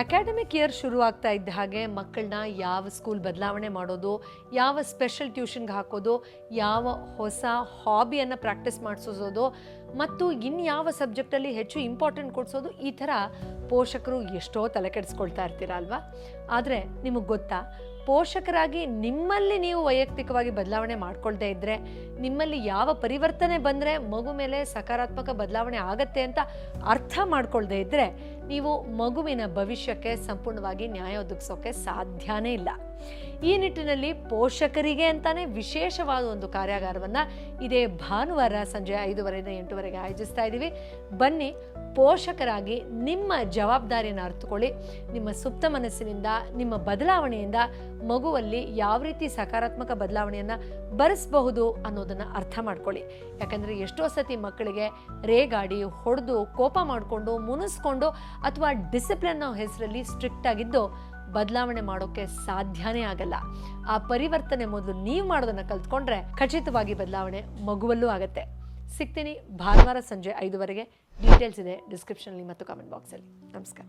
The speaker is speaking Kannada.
ಅಕಾಡೆಮಿಕ್ ಇಯರ್ ಶುರು ಆಗ್ತಾ ಇದ್ದ ಹಾಗೆ ಮಕ್ಕಳನ್ನ ಯಾವ ಸ್ಕೂಲ್ ಬದಲಾವಣೆ ಮಾಡೋದು, ಯಾವ ಸ್ಪೆಷಲ್ ಟ್ಯೂಷನ್ಗೆ ಹಾಕೋದು, ಯಾವ ಹೊಸ ಹಾಬಿಯನ್ನು ಪ್ರಾಕ್ಟೀಸ್ ಮಾಡಿಸೋದು, ಮತ್ತು ಇನ್ಯಾವ ಸಬ್ಜೆಕ್ಟಲ್ಲಿ ಹೆಚ್ಚು ಇಂಪಾರ್ಟೆಂಟ್ ಕೊಡಿಸೋದು, ಈ ಥರ ಪೋಷಕರು ಎಷ್ಟೋ ತಲೆ ಕೆಡಿಸ್ಕೊಳ್ತಾ ಇರ್ತೀರ ಅಲ್ವಾ? ಆದರೆ ನಿಮಗೆ ಗೊತ್ತಾ, ಪೋಷಕರಾಗಿ ನಿಮ್ಮಲ್ಲಿ ನೀವು ವೈಯಕ್ತಿಕವಾಗಿ ಬದಲಾವಣೆ ಮಾಡ್ಕೊಳ್ದೇ ಇದ್ದರೆ ನಿಮ್ಮಲ್ಲಿ ಯಾವ ಪರಿವರ್ತನೆ ಬಂದರೆ ಮಗು ಮೇಲೆ ಸಕಾರಾತ್ಮಕ ಬದಲಾವಣೆ ಆಗತ್ತೆ ಅಂತ ಅರ್ಥ ಮಾಡ್ಕೊಳ್ದೇ ಇದ್ದರೆ ನೀವು ಮಗುವಿನ ಭವಿಷ್ಯಕ್ಕೆ ಸಂಪೂರ್ಣವಾಗಿ ನ್ಯಾಯ ಒದಗಿಸೋಕೆ ಸಾಧ್ಯನೇ ಇಲ್ಲ. ಈ ನಿಟ್ಟಿನಲ್ಲಿ ಪೋಷಕರಿಗೆ ಅಂತಾನೆ ವಿಶೇಷವಾದ ಒಂದು ಕಾರ್ಯಾಗಾರವನ್ನು ಇದೇ ಭಾನುವಾರ ಸಂಜೆ ಐದುವರೆಯಿಂದ ಎಂಟುವರೆಗೆ ಆಯೋಜಿಸ್ತಾ ಇದ್ದೀವಿ. ಬನ್ನಿ, ಪೋಷಕರಾಗಿ ನಿಮ್ಮ ಜವಾಬ್ದಾರಿಯನ್ನು ಅರ್ಥಕೊಳ್ಳಿ ನಿಮ್ಮ ಸುಪ್ತ ಮನಸ್ಸಿನಿಂದ, ನಿಮ್ಮ ಬದಲಾವಣೆಯಿಂದ ಮಗುವಲ್ಲಿ ಯಾವ ರೀತಿ ಸಕಾರಾತ್ಮಕ ಬದಲಾವಣೆಯನ್ನು ಬರೆಸಬಹುದು ಅನ್ನೋದನ್ನು ಅರ್ಥ ಮಾಡ್ಕೊಳ್ಳಿ. ಯಾಕಂದರೆ ಎಷ್ಟೋ ಸತಿ ಮಕ್ಕಳಿಗೆ ರೇಗಾಡಿ, ಹೊಡೆದು, ಕೋಪ ಮಾಡಿಕೊಂಡು, ಮುನಿಸ್ಕೊಂಡು ಅಥವಾ ಡಿಸಿಪ್ಲಿನ್ ಹೆಸರಲ್ಲಿ ಸ್ಟ್ರಿಕ್ಟ್ ಆಗಿದ್ದು ಬದಲಾವಣೆ ಮಾಡೋಕೆ ಸಾಧ್ಯನೇ ಆಗಲ್ಲ. ಆ ಪರಿವರ್ತನೆ ಮೊದಲು ನೀವು ಮಾಡೋದನ್ನು ಕಲ್ತ್ಕೊಂಡ್ರೆ ಖಚಿತವಾಗಿ ಬದಲಾವಣೆ ಮಗುವಲ್ಲೂ ಆಗುತ್ತೆ. ಸಿಗ್ತೀನಿ ಭಾನುವಾರ ಸಂಜೆ ಐದುವರೆಗೆ. ಡೀಟೇಲ್ಸ್ ಇದೆ ಡಿಸ್ಕ್ರಿಪ್ಷನಲ್ಲಿ ಮತ್ತು ಕಾಮೆಂಟ್ ಬಾಕ್ಸಲ್ಲಿ ನಮಸ್ಕಾರ.